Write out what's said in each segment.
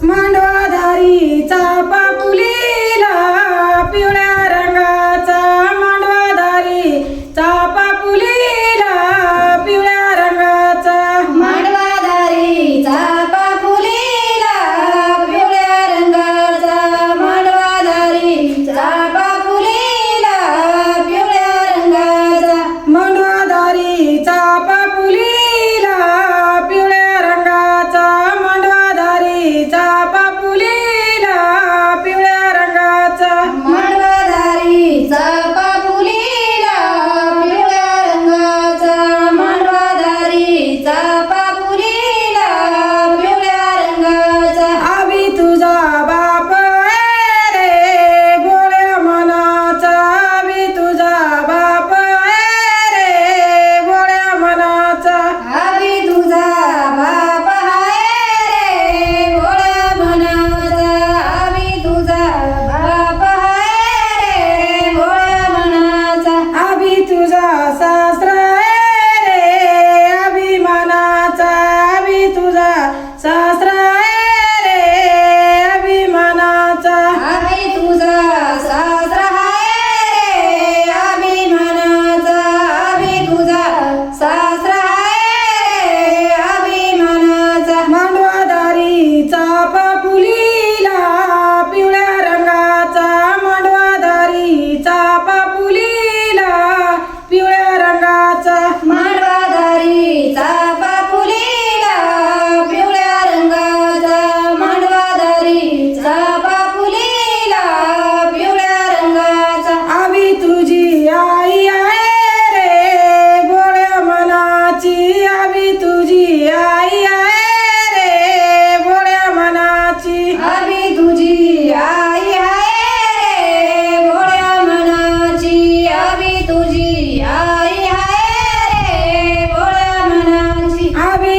Mando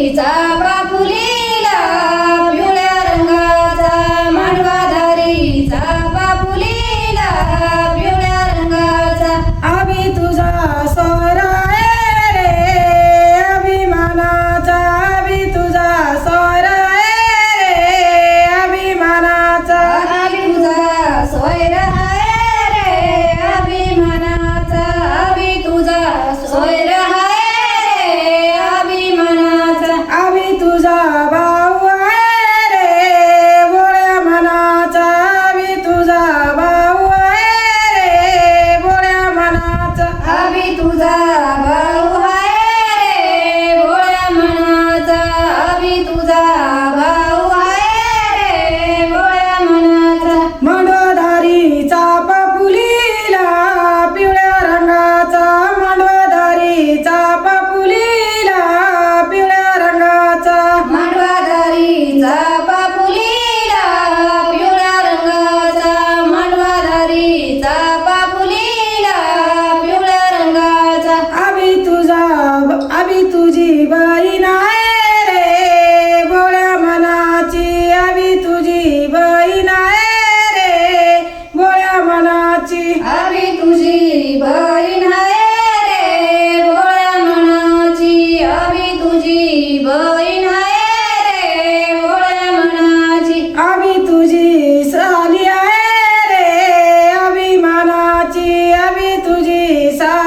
你在 तुझी बहीण आहे रे मोळ्या मनाची। आम्ही तुझी साली आहे रे अभिमानाची आम्ही तुझी सा